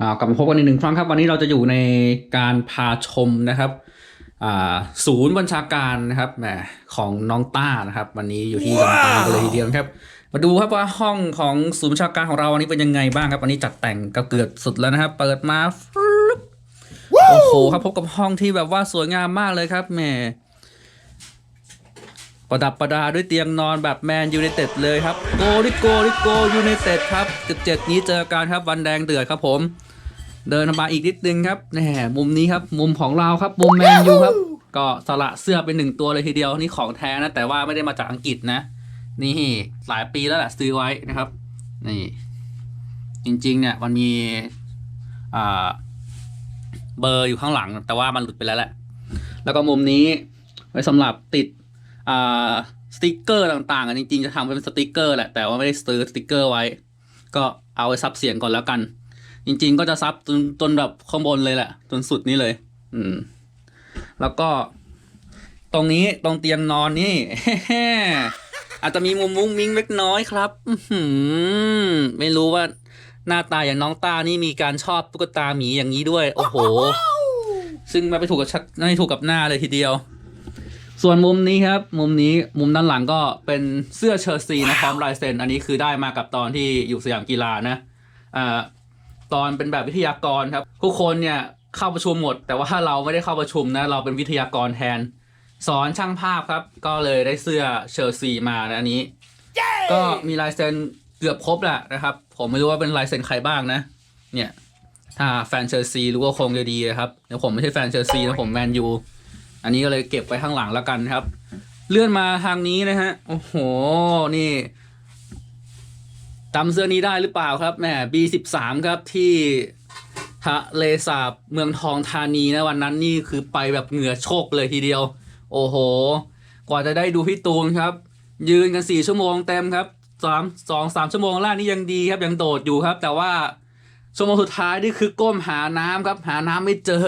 อ่ากลับมาพบกันอีกหนึ่งครั้งครับ วันนี้เราจะอยู่ในการพาชมนะครับอ่าศูนย์บัญชาการนะครับแหมของน้องต้านะครับ วันนี้อยู่ที่ลำปางกันเลยทีเดียวนะครับ มาดูครับว่าห้องของศูนย์บัญชาการของเราวันนี้เป็นยังไงบ้างครับวันนี้จัดแต่งก็เกือบสุดแล้วนะครับ เปิดมาโอ้โหครับพบกับห้องที่แบบว่าสวยงามมากเลยครับแหมประดับประดาด้วยเตียงนอนแบบแมนยู i นเต็ดเลยครับโกลิโกลิโกยู i นเต็ดครับเจ็ดนี้เจอกันครับวันแดงเดือดครับผม เดินมาอีกนิดนึงครับแหมมุมนี้ครับ มุมของเราครับ มุมแมนยูครับ ก็สละเสื้อเป็นหนึ่งตัวเลยทีเดียว นี่ของแท้นะ แต่ว่าไม่ได้มาจากอังกฤษนะ นี่หลายปีแล้วแหละซื้อไว้นะครับ นี่ จริง ๆ เนี่ยมันมีอ่าเบอร์อยู่ข้างหลัง แต่ว่ามันหลุดไปแล้วแหละ แล้วก็มุมนี้ไว้สำหรับติดอ่าสติกเกอร์ต่างๆอะจริงๆจะทำเป็นสติกเกอร์แหละแต่ว่าไม่ได้ซื้อสติกเกอร์ไว้ ก็เอาไว้ซับเสียงก่อนแล้วกัน จริง ๆ ก็จะซับจนจนแบบข้างบนเลยแหละ จนสุดนี้เลย อืม แล้วก็ ตรงนี้ตรงเตียงนอนนี่ อาจจะมีมุมมุ้งมิ้งเล็กน้อยครับ อื้อหือไม่รู้ว่าหน้าตาอย่างน้องตานี่มีการชอบตุ๊กตาหมีอย่างนี้ด้วย โอ้โห ซึ่งมาไปถูกกับชักไม่ถูกกับหน้าเลยทีเดียว ส่วนมุมนี้ครับ มุมนี้มุมด้านหลังก็เป็นเสื้อเชอร์ซีนะพร้อมลายเซ็น อันนี้คือได้มากับตอนที่อยู่สยามกีฬานะอ่า ตอนเป็นแบบวิทยากรครับ ทุกคนเนี่ยเข้าประชุมหมด แต่ว่าเราไม่ได้เข้าประชุมนะเราเป็นวิทยากรแทน สอนช่างภาพครับ ก็เลยได้เสื้อเชอร์ซีมานะอันนี้ ก็มีลายเซ็นเกือบครบแหละนะครับ ผมไม่รู้ว่าเป็นลายเซ็นใครบ้างนะ เนี่ยถ้าแฟนเชอร์ซีรู้ว่าคงจะดีนะครับเดี๋ยวผมไม่ใช่แฟนเชอร์ซีนะผมแมนยูอันนี้ก็เลยเก็บไว้ข้างหลังแล้วกันครับ เลื่อนมาทางนี้นะฮะโอ้โหนี่ จำเสื้อนี้ได้หรือเปล่าครับแหม B13 ครับที่ทะเลสาบเมืองทองธานีนะวันนั้นนี่คือไปแบบเหงื่อโชกเลยทีเดียว โอ้โห กว่าจะได้ดูพี่ตูนครับ ยืนกันสี่ชั่วโมงเต็มครับสามสองสามชั่วโมงแรกนี่ยังดีครับยังโดดอยู่ครับ แต่ว่าชั่วโมงสุดท้ายนี่คือก้มหาน้ำครับ หาน้ำไม่เจอ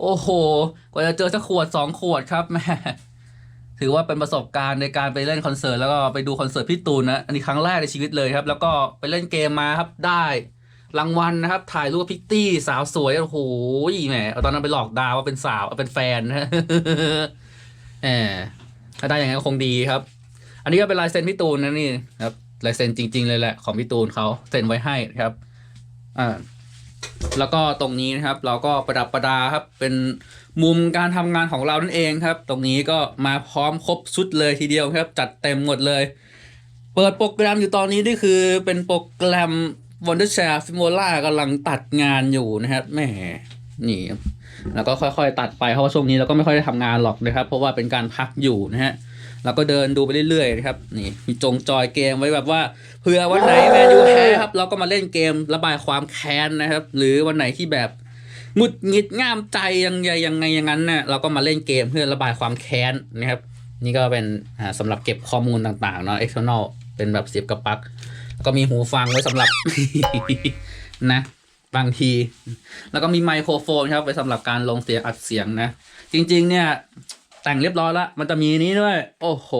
โอ้โห กว่าจะเจอสักขวดสองขวดครับแม่ ถือว่าเป็นประสบการณ์ในการไปเล่นคอนเสิร์ตแล้วก็ไปดูคอนเสิร์ตพี่ตูนนะอันนี้ครั้งแรกในชีวิตเลยครับ แล้วก็ไปเล่นเกมมาครับได้รางวัลนะครับ ถ่ายรูปพิตตี้สาวสวยโอ้โหแหมตอนนั้นไปหลอกดาวว่าเป็นสาวเอาเป็นแฟนนะแหมถ้าได้อย่างนั้นก็คงดีครับ อันนี้ก็เป็นลายเซ็นพี่ตูนนะนี่ครับลายเซ็นจริง ๆ เลยแหละของพี่ตูนเขาเซ็นไว้ให้นะครับ อ่า แล้วก็ตรงนี้นะครับเราก็ประดับประดาครับเป็นมุมการทำงานของเรานั่นเองครับ ตรงนี้ก็มาพร้อมครบชุดเลยทีเดียวครับ จัดเต็มหมดเลย เปิดโปรแกรมอยู่ตอนนี้นี่คือเป็นโปรแกรม Wondershare Fimola กำลังตัดงานอยู่นะครับแหมนี่แล้วก็ค่อยๆ ตัดไปเพราะว่าช่วงนี้เราก็ไม่ค่อยได้ทำงานหรอกนะครับ เพราะว่าเป็นการพักอยู่นะฮะ เราก็เดินดูไปเรื่อยๆนะครับนี่มีจงจอยเกมไว้แบบว่าเผื่อวันไหนแมนยูแพ้ครับเราก็มาเล่นเกมระบายความแค้นนะครับ หรือวันไหนที่แบบหงุดหงิดง่ามใจยังไงยังไงอย่างนั้นเนี่ยเราก็มาเล่นเกมเพื่อระบายความแค้นนะครับ นี่ก็เป็นอ่าสำหรับเก็บข้อมูลต่างๆเนาะ external เป็นแบบเสียบกับปลั๊กแล้วก็มีหูฟังไว้สำหรับนะบางที แล้วก็มีไมโครโฟนครับไว้สำหรับการลงเสียงอัดเสียงนะ จริง ๆ เนี่ย แต่งเรียบร้อยละมันจะมีนี้ด้วย โอ้โห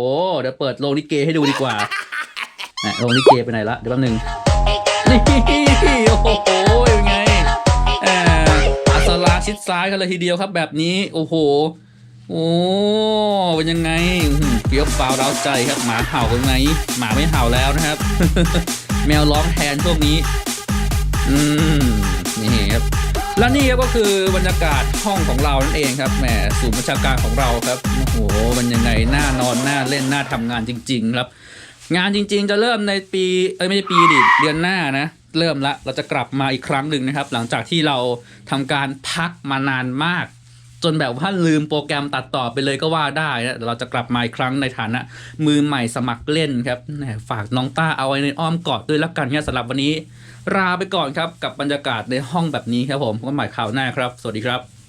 เดี๋ยวเปิดโรงลิเกให้ดูดีกว่านะโรงลิเกไปไหนละเดี๋ยวแป๊บนึงนี่โอ้โหยังไงแอบอัสลาชิดซ้ายกันเลยทีเดียวครับ แบบนี้ โอ้โห โอ้เป็นยังไงอื้อหือเปรี้ยวฟ้าวร้าวใจครับหมาเห่าเป็นไงหมาไม่เห่าแล้วนะครับ แมวร้องแทนช่วงนี้ อืมนี่ครับ และนี่ครับก็คือบรรยากาศห้องของเรานั่นเองครับแหมศูนย์ประชาการของเราครับโอ้โหมันยังไงน่านอนน่าเล่นน่าทำงานจริง ๆ ครับ งานจริง ๆ จะเริ่มในปีเอ้ยไม่ใช่ปีดิเดือนหน้านะเริ่มละเราจะกลับมาอีกครั้งหนึ่งนะครับ หลังจากที่เราทำการพักมานานมาก จนแบบว่าลืมโปรแกรมตัดต่อไปเลยก็ว่าได้นะเราจะกลับมาอีกครั้งในฐานะ มือใหม่สมัครเล่นครับฝากน้องต้าเอาไว้ในอ้อมกอดด้วยแล้วกันเนี่ยสำหรับวันนี้ลาไปก่อนครับกับบรรยากาศในห้องแบบนี้ครับผมพบกันใหม่คราวหน้าครับ สวัสดีครับ